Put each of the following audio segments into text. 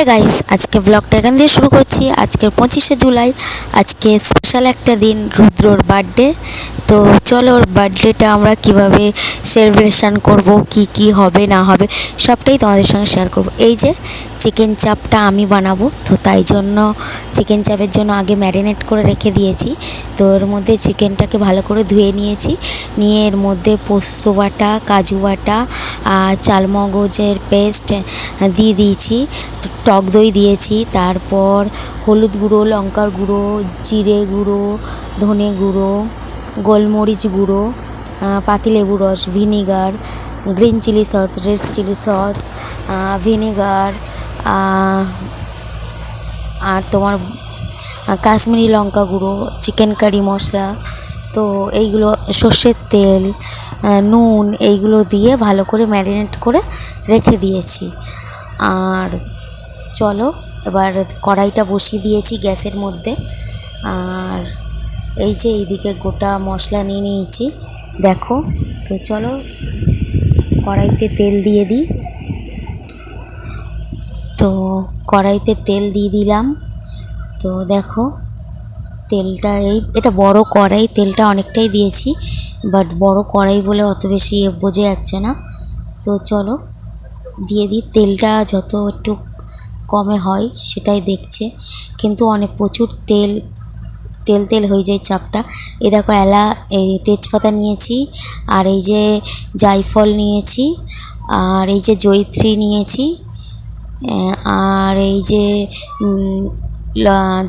হ্যাঁ গাইস আজকে ব্লগটা এখান দিয়ে শুরু করছি। আজকে পঁচিশে জুলাই, আজকে স্পেশাল একটা দিন, রুদ্রর বার্থডে তো চলো ওর বার্থডেটা আমরা কীভাবে সেলিব্রেশন করব, কি কি হবে, না হবে, সবটাই তোমাদের সঙ্গে শেয়ার করব। এই যে চিকেন চাপটা আমি বানাবো, তো তাই জন্য চিকেন চাপের জন্য আগে ম্যারিনেট করে রেখে দিয়েছি। তো এর মধ্যে চিকেনটাকে ভালো করে ধুয়ে নিয়েছি। নিয়ে এর মধ্যে পোস্ত বাটা, কাজু বাটা, আর চালমগজের পেস্ট দিয়ে দিয়েছি। টক দই দিয়েছি, তারপর হলুদ গুঁড়ো, লঙ্কার গুঁড়ো, জিরে গুঁড়ো, ধনে গুঁড়ো, গোলমরিচ গুঁড়ো পাতিলেবু রস, vinegar, green chilli sauce, red chilli sauce vinegar আর তোমার কাশ্মীরি লঙ্কা গুঁড়ো, চিকেন কারি মশলা, তো এইগুলো সর্ষের তেল নুন, এইগুলো দিয়ে ভালো করে ম্যারিনেট করে রেখে দিয়েছি। আর চলো, এবার কড়াইটা বসিয়ে দিয়েছি গ্যাসের মধ্যে। আর এই যে এইদিকে গোটা মশলা নিয়ে নিয়েছি, দেখো। তো চলো, কড়াইতে তেল দিয়ে দিই। তো কড়াইতে তেল দিয়ে দিলাম। তো দেখো, তেলটা এই, এটা বড় কড়াই, তেলটা অনেকটাই দিয়েছি। বাট বড় কড়াই বলে অত বেশি বোঝা যাচ্ছে না। তো চলো, দিয়ে দিই তেলটা যত একটু কমে হয়, সেটাই দেখছে। কিন্তু অনেক প্রচুর তেল তেল তেল হয়ে যায় চাপটা। এ দেখো এলা, এই তেজপাতা নিয়েছি, আর এই যে জায়ফল নিয়েছি, আর এই যে জয়িত্রী নিয়েছি আর এই যে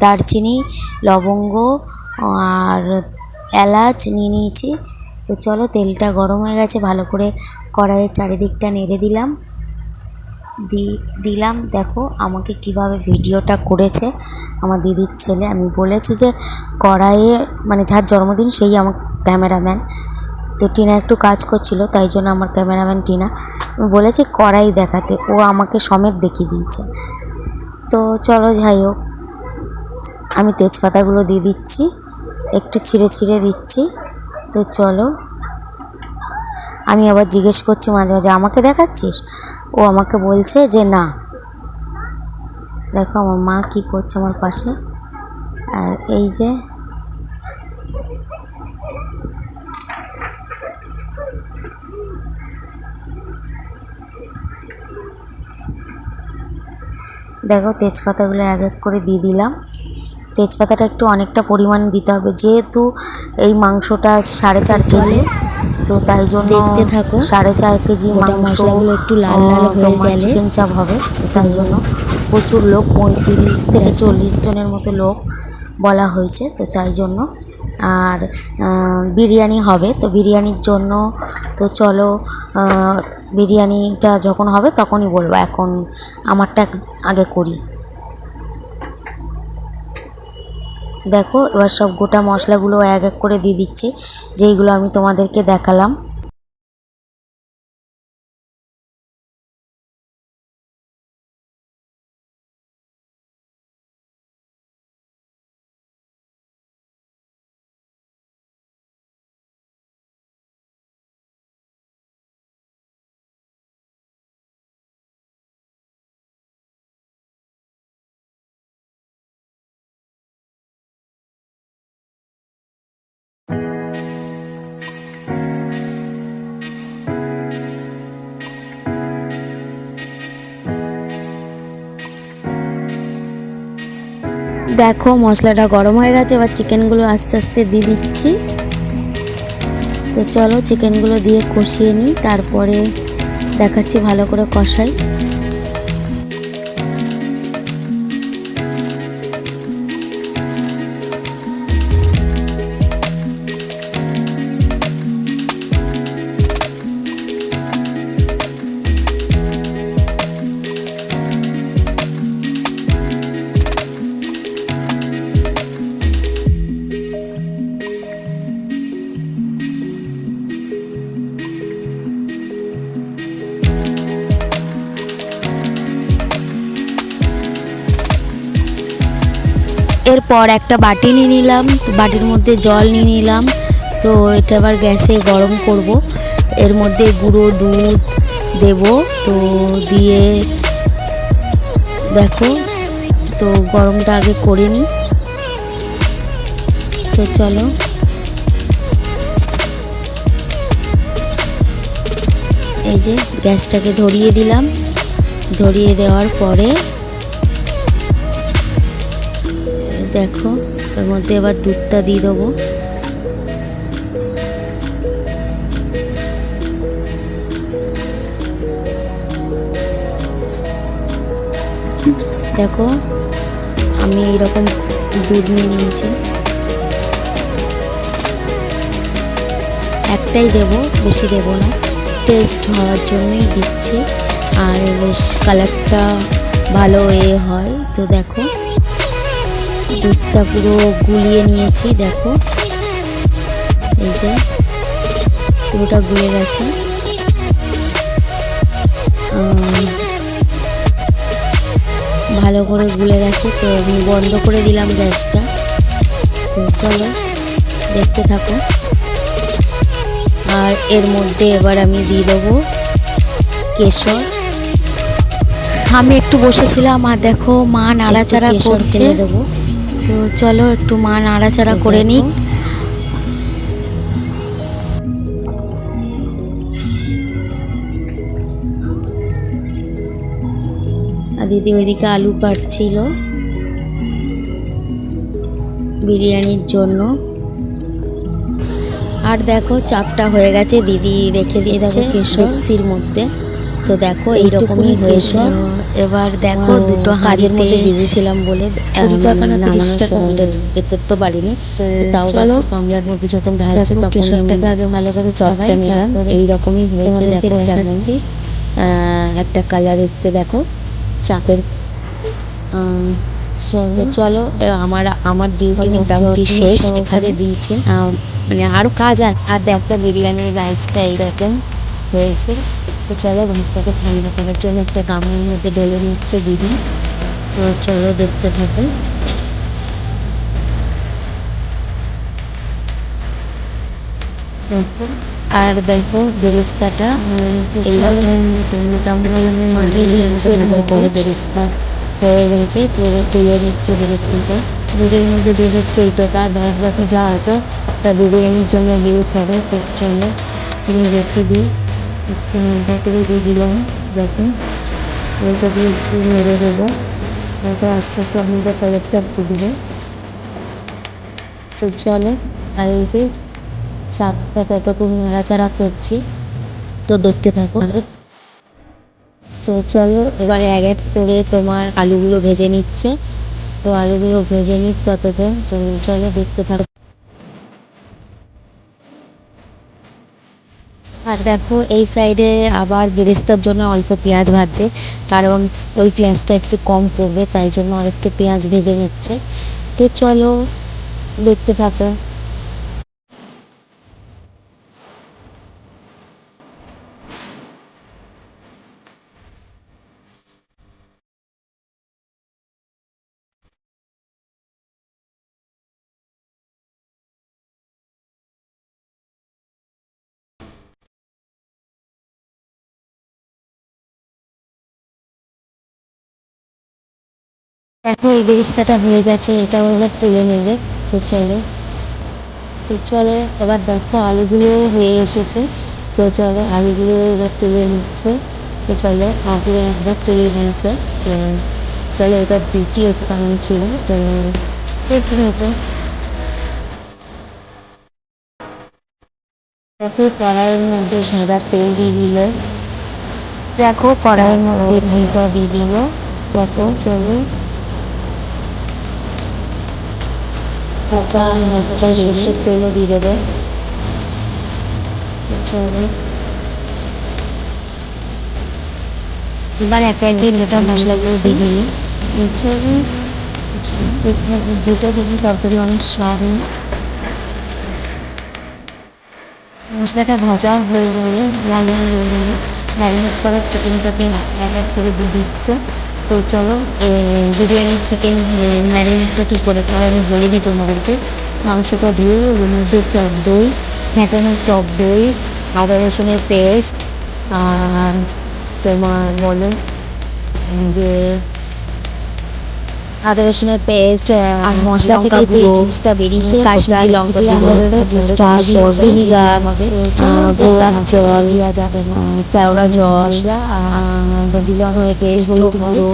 দারচিনি, লবঙ্গ, আর এলাচ নিয়ে নিয়েছি। তো চলো তেলটা গরম হয়ে গেছে, ভালো করে কড়াইয়ের চারিদিকটা নেড়ে দিলাম। দি, দিলাম। দেখো আমাকে কীভাবে ভিডিওটা করেছে। আমার দিদির ছেলে, আমি বলেছি যে কড়াইয়ে মানে যার জন্মদিন সেই আমার ক্যামেরাম্যান। তো টিনা একটু কাজ করছিল, তাই জন্য আমার ক্যামেরাম্যান টিনা। আমি বলেছি কড়াই দেখাতে, ও আমাকে সমেত দেখিয়ে দিয়েছে। তো চলো যাই হোক, আমি তেজপাতাগুলো দিয়ে দিচ্ছি, একটু ছিঁড়ে ছিঁড়ে দিচ্ছি। তো চলো, আমি আবার জিজ্ঞেস করছি মাঝে মাঝে, আমাকে দেখাচ্ছিস? ও আমাকে বলছে যে না। দেখো আমার মা কি করছে আমার পাশে। আর এই যে দেখো তেজপাতাগুলো এক এক করে দিয়ে দিলাম। তেজপাতাটা একটু অনেকটা পরিমাণ দিতে হবে। যেহেতু এই মাংসটা সাড়ে চার কেজি তো তাই জন্য দেখতে থাকো। সাড়ে চার কেজি গোটা মাংস মশলাগুলো একটু লাল লাল হয়ে গেলে চিকেন চাপ হবে তাই জন্য প্রচুর লোক পঁয়ত্রিশ থেকে চল্লিশ জনের মতো লোক বলা হয়েছে তো তাই জন্য। আর বিরিয়ানি হবে তো বিরিয়ানির জন্য তো চলো বিরিয়ানিটা যখন হবে তখনই বলব এখন আমারটা আগে করি। দেখো এবার সব গোটা মশলাগুলো এক এক করে দিয়ে দিচ্ছি যেইগুলো আমি তোমাদেরকে দেখালাম। দেখো, মশলাটা গরম হয়ে গেছে, এবার চিকেনগুলো আস্তে আস্তে দিয়ে দিচ্ছি। তো চলো চিকেনগুলো দিয়ে কষিয়ে নিই, তারপরে দেখাচ্ছি ভালো করে কষাই। এরপর একটা বাটি নিয়ে নিলাম, বাটির মধ্যে জল নিয়ে নিলাম। তো এটা আবার গ্যাসে গরম করব। এর মধ্যে গুঁড়ো দুধ দেব। তো দিয়ে দেখো, তো গরমটা আগে করে নিই। তো চলো। এই যে গ্যাসটাকে ধরিয়ে দিলাম। ধরিয়ে দেওয়ার পরে দেখো ওর মধ্যে এবার দুধটা দিয়ে দেবো। দেখো, আমি এরকম দুধ নিয়ে নিয়েছি। একটাই দেব, বেশি দেব না। টেস্ট হওয়ার জন্যই দিচ্ছি। আর বেশ কালারটা ভালো এ হয়। তো দেখো দুধটা পুরো গুলিয়ে নিয়েছি দেখো। এই যে পুরোটা গুলে গেছে। ভালো করে গুলে গেছে তো আমি বন্ধ করে দিলাম গ্যাসটা। তো চলো দেখতে থাকো। আর এর মধ্যে এবার আমি দিয়ে দেবো কেশর। আমি একটু বসেছিলাম আর দেখো মা নাড়াচাড়া করছে। দেবো তো চলো একটু মা নাড়াচাড়া করে আর দিদি ওইদিকে আলু কাটছিল বিরিয়ানির জন্য। আর দেখো চাপটা হয়ে গেছে দিদি রেখে দিয়েছে মিক্সির মধ্যে। তো দেখো এইরকমই হয়েছে। এবার দেখো দুটো কাজের মধ্যে বিজি ছিলাম বলে কুড়ি টাকা না তিরিশ টাকা নামানোর তো পারিনি তাও চলো, মধ্যে যখন তখন আগে ভালো করে নিলাম। এইরকমই হয়েছে দেখো দেখাচ্ছি। একটা কালার এসছে দেখো চাপের। চলো। আমার আমার ডিউটি মোটামুটি শেষ এখানে দিয়েছে। মানে আরও কাজ আছে আর দেখো বিরিয়ানির রাইসটা এইরকম হয়েছে। তো চলো ভাতটাকে ঠান্ডা করার জন্য একটা গামের মধ্যে ঢেলে নিচ্ছে দিদি। তো চলো দেখতে থাকো। আর দেখো বেরেস্তাটা। বেরেস্তা হয়ে গেছে। তুলে নিচ্ছে বেরেস্তাটা। দুধের মধ্যে দিয়ে দিচ্ছে এইটা তার ব্যাগ যা আছে, তা বিরিয়ানির জন্য ইউজ হবে। তার জন্য রেখে দিই। দিয়ে দিলাম, দেখুন। দিয়ে একটু তারপর আস্তে আস্তে ফুটবে তো চলো, আর এই যে নাড়াচাড়া করছি, তো দেখতে থাকো। তো চলো, এবারে এক এক করে তোমার আলুগুলো ভেজে নিচ্ছে। তো আলুগুলো ভেজে নিক ততক্ষণ। চলো দেখতে থাকো। আর দেখো, এই সাইডে আবার বেরেস্তার জন্য অল্প পেঁয়াজ ভাজছে, কারণ ওই পেঁয়াজটা একটু কম পড়বে তাই জন্য আর একটু পেঁয়াজ ভেজে নিচ্ছে। তো চলো, দেখতে থাকো। দেখো এই বেরেস্তাটা হয়ে গেছে এটা এবার তুলে নেবে তো চলো তো চলো এবার দেখো আলুগুলো হয়ে এসেছে। তো চলো আলুগুলো এবার তুলে নিচ্ছে। তো চলো আলুগুলো একবার তুলে নিয়েছে। তো চলো এবার দ্বিতীয় কারণ ছিল তো দেখো কড়াইয়ের মধ্যে সাদা তেল দিয়ে দিল। দেখো কড়াইয়ের মধ্যে ঘিটা দিয়ে দিল। দেখো চলো। দিয়ে দেবে এবার এক এক দিন গোটা মশলাগুলো দিয়ে দিই দুটো দিবি তরকারি অনেক স্বাদ মশলাটা ভাজা হয়ে গেলে লাল করা চিকেনটাকে এক এক করে দিয়ে দিচ্ছে তো চলো বিরিয়ানি চিকেন ম্যারিনেটটা কী করে আমি বলে দিই তোমাদেরকে। মাংসটা দিয়ে ওর মধ্যে টক দই, ফ্যাটানো টক দই, আদা রসুনের পেস্ট আর তোমার বলো যে আদা রসুনের পেস্ট আর মশলা থেকে যে জুসটা বেরিয়েছে কাশ্মীরি লঙ্কা ভিনিগার গোলাপ জল কেওড়া জল দিলাম হয়েছে হলুদ গুঁড়ো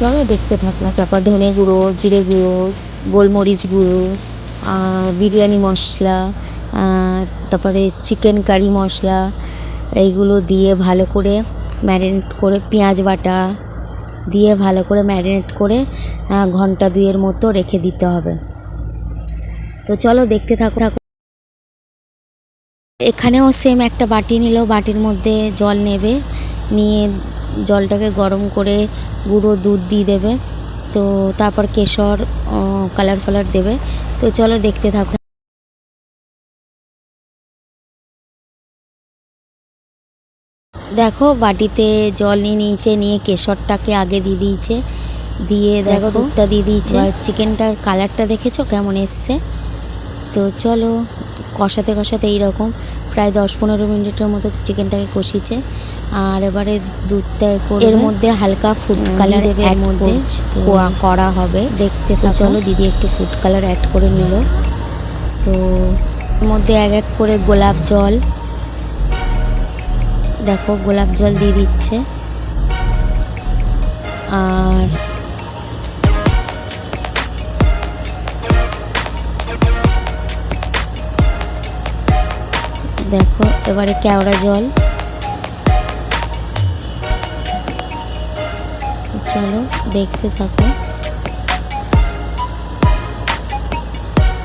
চলো দেখতে থাকলাম তারপর ধনে গুঁড়ো জিরে গুঁড়ো গোলমরিচ গুঁড়ো আর বিরিয়ানি মশলা তারপরে চিকেন কারি মশলা এইগুলো দিয়ে ভালো করে ম্যারিনেট করে পেঁয়াজ বাটা দিয়ে ভালো করে ম্যারিনেট করে ঘণ্টা দুইয়ের মতো রেখে দিতে হবে। তো চলো দেখতে থাকো। থাকো এখানেও সেম একটা বাটি নিল। বাটির মধ্যে জল নেবে। নিয়ে জলটাকে গরম করে গুঁড়ো দুধ দিয়ে দেবে। তো তারপর কেশর কালার ফালার দেবে। তো চলো দেখতে থাকো। দেখো বাটিতে জল নিয়ে নিয়েছে নিয়ে কেশরটাকে আগে দিয়ে দিয়েছে। দিয়ে দেখো দুধটা দিয়ে দিয়েছে। আর চিকেনটার কালারটা দেখেছ কেমন এসছে? তো চলো কষাতে কষাতে এইরকম। প্রায় দশ পনেরো মিনিটের মতো চিকেনটাকে কষিয়েছে। আর এবারে দুধটা। এর মধ্যে হালকা ফুড কালারের মধ্যে করা হবে। দেখতে তো চলো দিদি একটু ফুড কালার অ্যাড করে নিল। তো এর মধ্যে এক এক করে গোলাপ জল। দেখো, গোলাপ জল দিয়ে দিচ্ছে। আর দেখো, এবারে কেওড়া জল। চলো, দেখতে থাকো।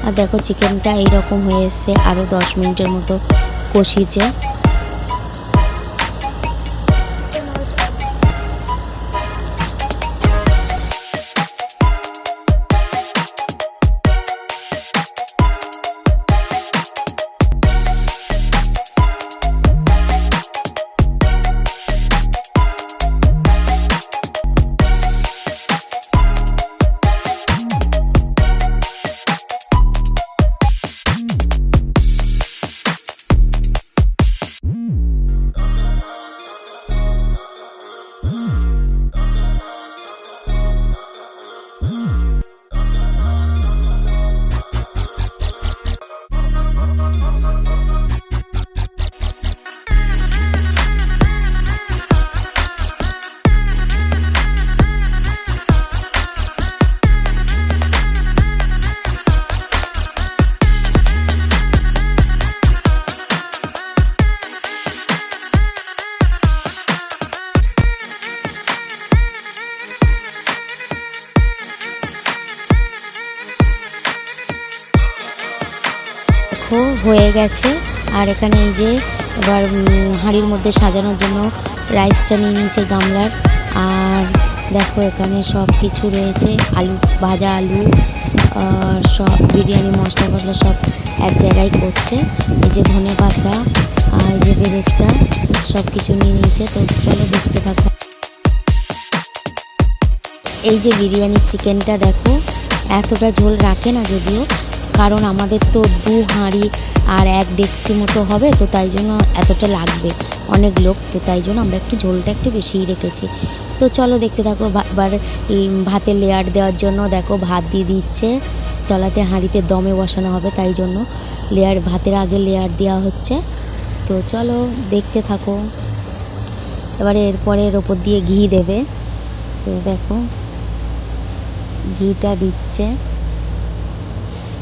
আর দেখো চিকেনটা এইরকম হয়ে এসছে আরও দশ মিনিটের মতো কষিয়েছে। হয়ে গেছে। আর এখানে এই যে এবার হাঁড়ির মধ্যে সাজানোর জন্য রাইসটা নিয়ে নিয়েছে গামলার। আর দেখো এখানে সব কিছু রয়েছে, আলু, ভাজা আলু সব বিরিয়ানি, মশলা মশলা সব এক জায়গায় করছে। এই যে ধনে পাতা, আর যে বেরেস্তা সব কিছু নিয়ে নিয়েছে। তো চলো দেখতে থাকো। এই যে বিরিয়ানি চিকেনটা দেখো, এতটা ঝোল রাখে না যদিও, কারণ আমাদের তো দু হাঁড়ি আর এক ডেক্সি মতো হবে, তো তাই জন্য এতটা লাগবে। অনেক লোক, তো তাই জন্য আমরা একটু ঝোলটা একটু বেশিই রেখেছি। তো চলো দেখতে থাকো এবার ভাতের লেয়ার দেওয়ার জন্য দেখো ভাত দিয়ে দিচ্ছে। তলাতে হাঁড়িতে দমে বসানো হবে, তাই জন্য লেয়ার ভাতের আগে লেয়ার দেওয়া হচ্ছে। তো চলো দেখতে থাকো। এবারে এরপরে এর ওপর দিয়ে ঘি দেবে। তো দেখো, ঘিটা দিচ্ছে।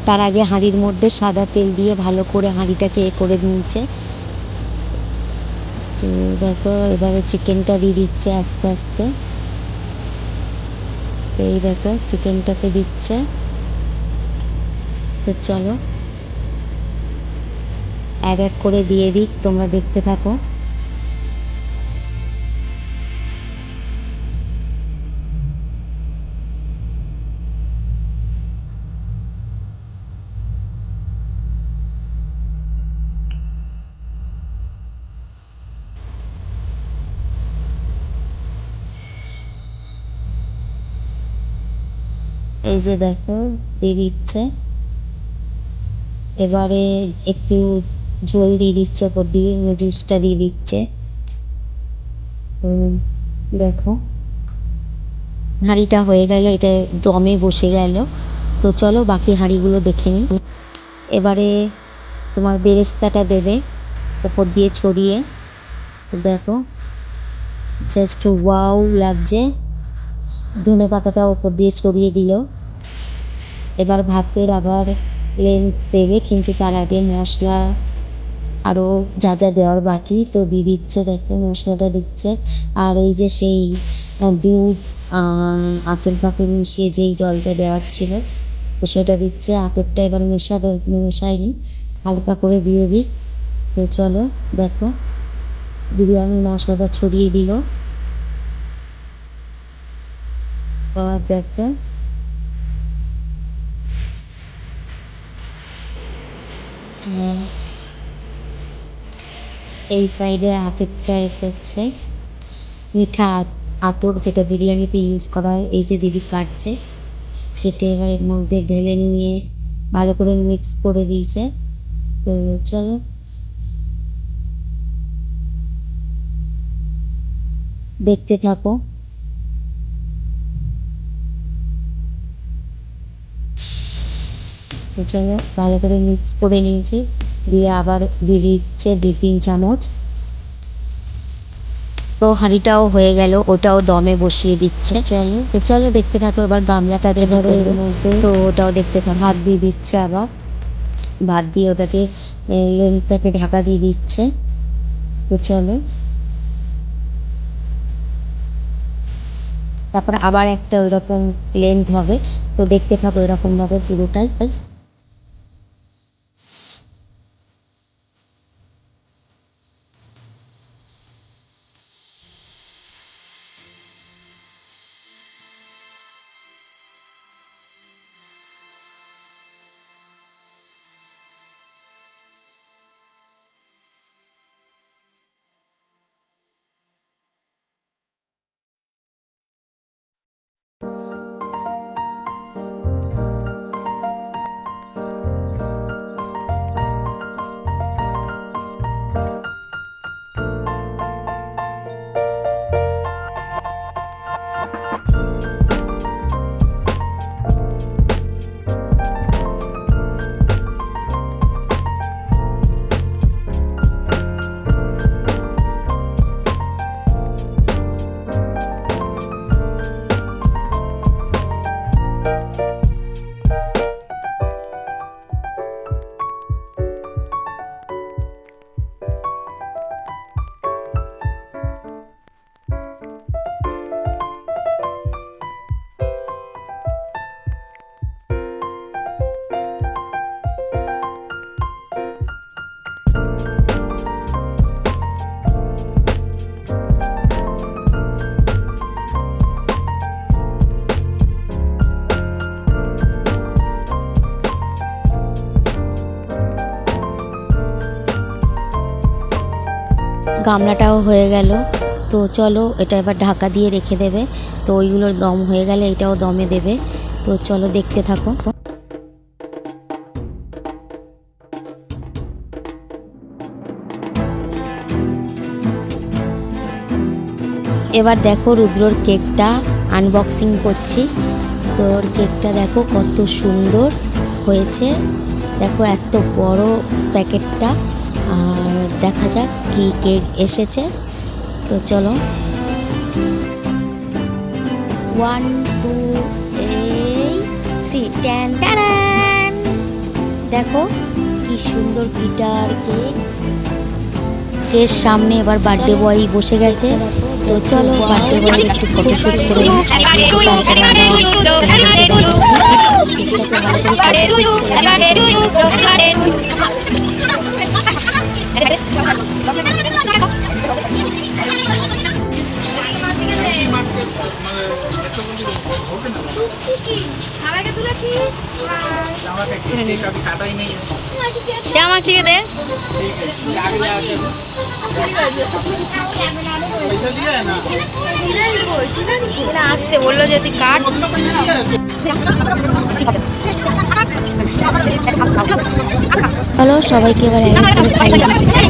তার আগে হাঁড়ির মধ্যে সাদা তেল দিয়ে ভালো করে হাঁড়িটাকে এ করে নিয়েছে। তো দেখো, এবারে চিকেনটা দিয়ে দিচ্ছে আস্তে আস্তে। এই দেখো চিকেনটাকে দিচ্ছে। তো চলো। এক এক করে দিয়ে দিক, তোমরা দেখতে থাকো। এই যে দেখো, দিয়ে দিচ্ছে। এবারে একটু ঝোল দিয়ে দিচ্ছে, ওপর দিয়ে জুসটা দিয়ে দিচ্ছে। দেখো, হাঁড়িটা হয়ে গেল, এটা দমে বসে গেল। তো চলো বাকি হাঁড়িগুলো দেখে নিই। এবারে তোমার বেরেস্তাটা দেবে ওপর দিয়ে ছড়িয়ে। দেখো জাস্ট ওয়াও লাগছে। ধনে পাতাটা ওপর দিয়ে ছড়িয়ে দিল। এবার ভাতের আবার লেন্থ দেবে, কিন্তু তার আগে মশলা আরও যা যা দেওয়ার বাকি। তো দিয়ে দিচ্ছে, দেখো মশলাটা দিচ্ছে। আর এই যে সেই দুধ আতর পাকে মিশিয়ে যেই জলটা দেওয়ার ছিল, তো সেটা দিচ্ছে। আতরটা এবার মেশাবে মেশায়নি হালকা করে দিয়ে দিই। তো চলো, দেখো। বিরিয়ানির মশলাটা ছড়িয়ে দিল। আবার দেখো। হুম। এই সাইডে আতরটা করছে মিঠা আত- আতর যেটা বিরিয়ানিতে ইউজ করা হয়, এই যে দিদি কাটছে, কেটে এবার এর মধ্যে ঢেলে নিয়ে ভালো করে মিক্স করে দিয়েছে। তো চলো। দেখতে থাকো। তো চলো ভালো করে মিক্স করে নিয়েছি। দিয়ে আবার দিয়ে দিচ্ছে দু তিন চামচ। তো হাঁড়িটাও হয়ে গেল ওটাও দমে বসিয়ে দিচ্ছে। চলো চলো দেখতে থাকো এবার গামলাটা দেবে তো ওটাও দেখতে থাকো। ভাত দিয়ে দিচ্ছে আবার। ভাত দিয়ে ওটাকে লেন্থটাকে ঢাকা দিয়ে দিচ্ছে। তো চলো। তারপর আবার একটা ওইরকম লেন্থ হবে। তো দেখতে থাকো এরকমভাবে পুরোটাই। গামলাটাও হয়ে গেল। তো চলো, এটা এবার ঢাকা দিয়ে রেখে দেবে। তো ওইগুলোর দম হয়ে গেলে এটাও দমে দেবে। তো চলো, দেখতে থাকো। এবার দেখো রুদ্রর কেকটা আনবক্সিং করছি। তো ওর কেকটা দেখো কত সুন্দর হয়েছে। দেখো এত বড় প্যাকেটটা। দেখা যাক কি কেক এসেছে তো চলো ওয়ান টু এই থ্রি ট্যান ট্যান দেখো কি সুন্দর গিটার কেক কেক সামনে এবার বার্থডে বয় বসে গেছে তো চলো বার্থডে বয় একটু ফটোশুট করে। তারপরে সে আমার শিখে দে না আসছে বলল যে তুই কাট চলো সবাইকে এবার খাইয়ে দিচ্ছি